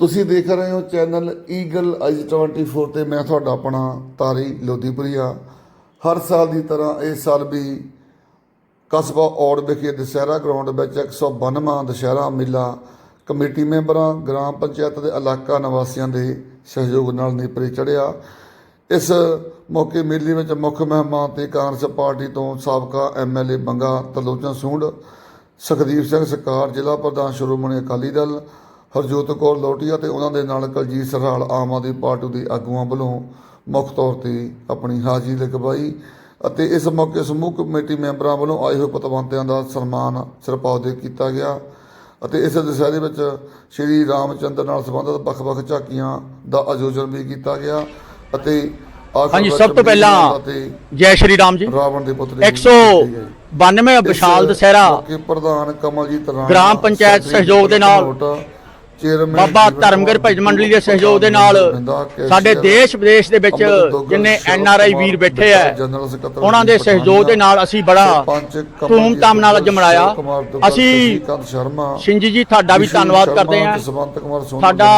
ਤੁਸੀਂ ਦੇਖ ਰਹੇ ਹੋ ਚੈਨਲ ਈਗਲ ਆਈਜ਼ 24 ਤੇ ਮੈਂ ਤੁਹਾਡਾ ਆਪਣਾ ਤਾਰੀ ਲੋਧੀਪੁਰੀਆ ਹਰ ਸਾਲ ਦੀ ਤਰ੍ਹਾਂ ਇਸ ਸਾਲ ਵੀ ਕਸਬਾ ਔੜ ਵਿਖੇ ਦੁਸਹਿਰਾ ਗਰਾਊਂਡ ਵਿੱਚ 192ਵਾਂ ਦੁਸਹਿਰਾ ਮੇਲਾ ਕਮੇਟੀ ਮੈਂਬਰਾਂ, ਗ੍ਰਾਮ ਪੰਚਾਇਤ ਦੇ ਇਲਾਕਾ ਨਿਵਾਸੀਆਂ ਦੇ ਸਹਿਯੋਗ ਨਾਲ ਨੇਪਰੇ ਚੜਿਆ ਇਸ ਮੌਕੇ ਮੇਲੇ ਵਿੱਚ ਮੁੱਖ ਮਹਿਮਾਨ ਤੇ ਕਾਂਗਰਸ ਪਾਰਟੀ ਤੋਂ ਸਾਬਕਾ ਐਮਐਲਏ ਬੰਗਾ ਤਲੋਚਨ ਸੂੰਡ, ਸੁਖਦੀਪ ਸਿੰਘ ਸਰਕਾਰ, ਜ਼ਿਲ੍ਹਾ ਪ੍ਰਧਾਨ ਸ਼੍ਰੋਮਣੀ ਅਕਾਲੀ ਦਲ ਹਰਜੋਤ ਕੌਰ ਲੋਟੀਆ ਤੇ ਉਹਨਾਂ ਦੇ ਨਾਲ ਕਲਜੀਤ ਸਰਹਾਲ ਆਮ ਆਦਮੀ ਪਾਰਟੀ ਦੇ ਆਗੂਆਂ ਵੱਲੋਂ ਮੁੱਖ ਤੌਰ ਤੇ ਆਪਣੀ ਹਾਜ਼ਰੀ ਲਗਵਾਈ ਅਤੇ ਇਸ ਮੌਕੇ ਸਮੂਹ ਕਮੇਟੀ ਮੈਂਬਰਾਂ ਵੱਲੋਂ ਆਏ ਹੋਏ ਪਤਵੰਤਿਆਂ ਦਾ ਸਨਮਾਨ ਸਿਰਪਾਉਦੇ ਕੀਤਾ ਗਿਆ ਅਤੇ ਇਸ ਦੁਸਹਿਰੇ ਵਿੱਚ ਸ਼੍ਰੀ ਰਾਮਚੰਦਰ ਨਾਲ ਸੰਬੰਧਿਤ ਵੱਖ-ਵੱਖ ਝਾਕੀਆਂ ਦਾ ਆਯੋਜਨ ਵੀ ਕੀਤਾ ਗਿਆ ਅਤੇ ਹਾਂਜੀ, ਸਭ ਤੋਂ ਪਹਿਲਾਂ ਜੈ ਸ਼੍ਰੀ ਰਾਮ ਜੀ। ਰਾਵਣ ਦੇ ਪੁੱਤਰ 192 ਵਿਸ਼ਾਲ ਦਸਹਿਰਾ ਪ੍ਰਧਾਨ ਕਮਲਜੀਤ ਰਾਣਾ ਗ੍ਰਾਮ ਪੰਚਾਇਤ ਸਹਿਯੋਗ ਦੇ ਨਾਲ ਬਾਬਾ ਕੁਮਾਰ ਭਜਨ ਮੰਡਲੀ ਦੇ ਸਹਿਯੋਗ ਦੇ ਨਾਲ ਸਾਡੇ ਦੇਸ਼ ਵਿਦੇਸ਼ ਦੇ ਵਿੱਚ ਜਿੰਨੇ ਐਨ ਆਰ ਆਈ ਵੀਰ ਬੈਠੇ ਆ ਉਹਨਾਂ ਦੇ ਸਹਿਯੋਗ ਦੇ ਨਾਲ ਅਸੀਂ ਬੜਾ ਧੂਮ-ਧਾਮ ਨਾਲ ਅੱਜ ਮਨਾਇਆ। ਅਸੀਂ ਸਿੰਜੀ ਜੀ ਤੁਹਾਡਾ ਵੀ ਧੰਨਵਾਦ ਕਰਦੇ ਸੋਨੀ ਸਾਡਾ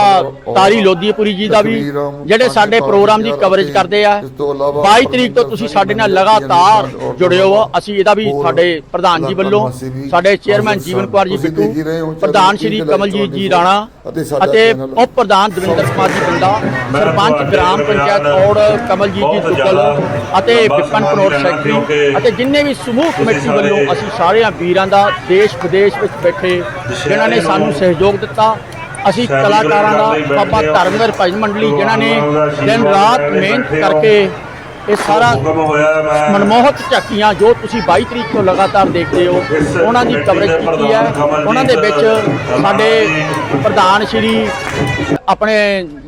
ਤਾਰੀ ਲੋਧੀਪੁਰੀ ਜੀ ਦਾ ਵੀ ਜਿਹੜੇ ਸਾਡੇ ਪ੍ਰੋਗਰਾਮ ਦੀ ਕਵਰੇਜ ਕਰਦੇ ਆ ਇਸ ਤੋਂ ਇਲਾਵਾ 22 ਤਰੀਕ ਤੋਂ ਤੁਸੀਂ ਸਾਡੇ ਨਾਲ ਲਗਾਤਾਰ ਜੁੜੇ ਹੋ ਅਸੀਂ ਇਹਦਾ ਵੀ ਸਾਡੇ ਪ੍ਰਧਾਨ ਜੀ ਵੱਲੋਂ ਸਾਡੇ ਚੇਅਰਮੈਨ ਜੀਵਨ ਕੁਮਾਰ ਜੀ ਬਿੱਟੂ ਪ੍ਰਧਾਨ ਸ਼੍ਰੀ ਕਮਲਜੀਤ ਜੀ ਰਾਣਾ ਅਤੇ ਉਪ ਪ੍ਰਧਾਨ ਦਵਿੰਦਰ ਕੁਮਾਰ ਜੀ ਬੰਦਾ ਸਰਪੰਚ ਗ੍ਰਾਮ ਪੰਚਾਇਤ ਔੜ ਕਮਲਜੀਤ ਜੀ ਦੁੱਗਲ ਅਤੇ ਵਿਪਨ ਕਨੋਟ ਸੈਕਟਰੀ ਅਤੇ ਜਿੰਨੇ ਵੀ ਸਮੂਹ ਕਮੇਟੀ ਵੱਲੋਂ ਅਸੀਂ ਸਾਰਿਆਂ ਵੀਰਾਂ ਦਾ ਦੇਸ਼ ਵਿਦੇਸ਼ ਵਿੱਚ ਬੈਠੇ ਜਿਨ੍ਹਾਂ ਨੇ ਸਾਨੂੰ ਸਹਿਯੋਗ ਦਿੱਤਾ ਅਸੀਂ ਕਲਾਕਾਰਾਂ ਦਾ ਬਾਬਾ ਧਰਮਗੜ ਭਜਨ ਮੰਡਲੀ ਜਿਨ੍ਹਾਂ ਨੇ ਦਿਨ ਰਾਤ ਮਿਹਨਤ ਕਰਕੇ ਇਹ ਸਾਰਾ ਹੁਕਮ ਹੋਇਆ ਮੈਂ। ਮਨਮੋਹਕ ਝਾਕੀਆਂ ਜੋ ਤੁਸੀਂ 22 ਤਰੀਕ ਤੋਂ ਲਗਾਤਾਰ ਦੇਖਦੇ ਹੋ ਉਹਨਾਂ ਦੀ ਕਵਰੇਜ ਕੀਤੀ ਹੈ। ਉਹਨਾਂ ਦੇ ਵਿੱਚ ਸਾਡੇ ਪ੍ਰਧਾਨ ਸ਼੍ਰੀ ਆਪਣੇ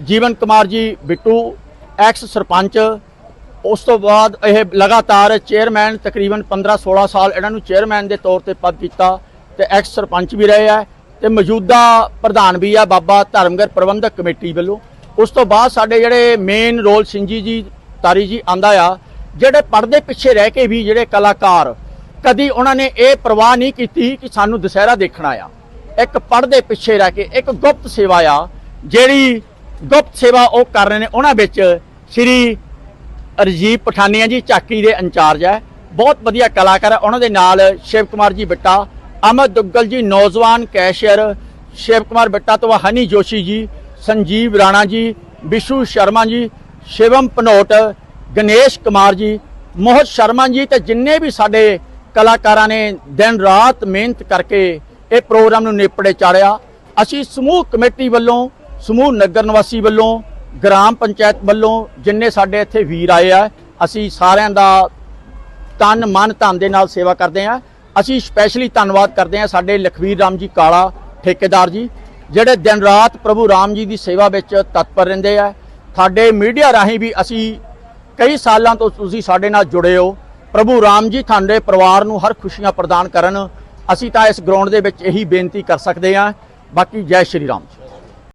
ਜੀਵਨ ਕੁਮਾਰ ਜੀ ਬਿੱਟੂ ਐਕਸ ਸਰਪੰਚ ਉਸ ਤੋਂ ਬਾਅਦ ਇਹ ਲਗਾਤਾਰ ਚੇਅਰਮੈਨ ਤਕਰੀਬਨ 15 16 ਸਾਲ ਇਹਨਾਂ ਨੂੰ ਚੇਅਰਮੈਨ ਦੇ ਤੌਰ ਤੇ ਪਦ ਕੀਤਾ ਤੇ ਐਕਸ ਸਰਪੰਚ ਵੀ ਰਹੇ ਆ ਤੇ ਮੌਜੂਦਾ ਪ੍ਰਧਾਨ ਵੀ ਆ ਬਾਬਾ ਧਰਮਗੜ ਪ੍ਰਬੰਧਕ ਕਮੇਟੀ ਵੱਲੋਂ। ਉਸ ਤੋਂ ਬਾਅਦ ਸਾਡੇ ਜਿਹੜੇ ਮੇਨ ਰੋਲ ਸਿੰਜੀ ਜੀ ਤਾਰੀ ਜੀ ਆਂਦਾ ਆ, ਜਿਹੜੇ ਪਰਦੇ ਪਿੱਛੇ ਰਹਿ ਕੇ ਵੀ ਜਿਹੜੇ ਕਲਾਕਾਰ, ਕਦੀ ਉਹਨਾਂ ਨੇ ਇਹ ਪਰਵਾਹ ਨਹੀਂ ਕੀਤੀ ਕਿ ਸਾਨੂੰ ਦੁਸਹਿਰਾ ਦੇਖਣਾ ਆ ਇੱਕ ਪਰਦੇ ਪਿੱਛੇ ਰਹਿ ਕੇ ਇੱਕ ਗੁਪਤ ਸੇਵਾ ਆ, ਜਿਹੜੀ ਗੁਪਤ ਸੇਵਾ ਉਹ ਕਰ ਰਹੇ ਨੇ, ਉਹਨਾਂ ਵਿੱਚ ਸ਼੍ਰੀ ਰਜੀਵ ਪਠਾਨੀਆ ਜੀ ਚਾਕੀ ਦੇ ਇੰਚਾਰਜ ਹੈ। ਬਹੁਤ ਵਧੀਆ ਕਲਾਕਾਰ ਹੈ, ਉਹਨਾਂ ਦੇ ਨਾਲ ਸ਼ਿਵ ਕੁਮਾਰ ਜੀ ਬਿੱਟਾ, ਅਮਰ ਦੁੱਗਲ ਜੀ ਨੌਜਵਾਨ ਕੈਸ਼ੀਅਰ, ਸ਼ਿਵ ਕੁਮਾਰ ਬਿੱਟਾ ਤੋਂ ਹਨੀ ਜੋਸ਼ੀ ਜੀ, ਸੰਜੀਵ ਰਾਣਾ ਜੀ ਵਿਸ਼ੂ ਸ਼ਰਮਾ ਜੀ ਸ਼ਿਵਮ ਪਨੋਟ, ਗਣੇਸ਼ ਕੁਮਾਰ ਜੀ ਮੋਹਤ ਸ਼ਰਮਾ ਜੀ ਤੇ ਜਿੰਨੇ ਵੀ ਸਾਡੇ ਕਲਾਕਾਰਾਂ ਨੇ ਦਿਨ ਰਾਤ ਮਿਹਨਤ ਕਰਕੇ ਇਹ ਪ੍ਰੋਗਰਾਮ ਨੂੰ ਨੇਪੜੇ ਚਾੜਿਆ, ਅਸੀਂ ਸਮੂਹ ਕਮੇਟੀ ਵੱਲੋਂ, ਸਮੂਹ ਨਗਰ ਨਿਵਾਸੀ ਵੱਲੋਂ, ਗ੍ਰਾਮ ਪੰਚਾਇਤ ਵੱਲੋਂ ਜਿੰਨੇ ਸਾਡੇ ਇੱਥੇ ਵੀਰ ਆਏ ਆ, ਅਸੀਂ ਸਾਰਿਆਂ ਦਾ ਤਨ, ਮਨ, ਧਨ ਦੇ ਨਾਲ ਸੇਵਾ ਕਰਦੇ ਆ। ਅਸੀਂ ਸਪੈਸ਼ਲੀ ਧੰਨਵਾਦ ਕਰਦੇ ਆ ਸਾਡੇ ਲਖਵੀਰ ਰਾਮ ਜੀ ਕਾਲਾ ਠੇਕੇਦਾਰ ਜੀ, ਜਿਹੜੇ ਦਿਨ ਰਾਤ ਪ੍ਰਭੂ ਰਾਮ ਜੀ ਦੀ ਸੇਵਾ ਵਿੱਚ ਤਤਪਰ ਰਹਿੰਦੇ ਆ। ਸਾਡੇ ਮੀਡੀਆ ਰਾਹੀਂ ਵੀ ਅਸੀਂ ਕਈ ਸਾਲਾਂ ਤੋਂ ਤੁਸੀਂ ਸਾਡੇ ਨਾਲ ਜੁੜੇ ਹੋ। ਪ੍ਰਭੂ ਰਾਮ ਜੀ ਤੁਹਾਡੇ ਪਰਿਵਾਰ ਨੂੰ ਹਰ ਖੁਸ਼ੀਆਂ ਪ੍ਰਦਾਨ ਕਰਨ। ਅਸੀਂ ਤਾਂ ਇਸ ਗਰਾਊਂਡ ਦੇ ਵਿੱਚ ਇਹੀ ਬੇਨਤੀ ਕਰ ਸਕਦੇ ਹਾਂ। ਬਾਕੀ ਜੈ ਸ਼੍ਰੀ ਰਾਮ ਜੀ।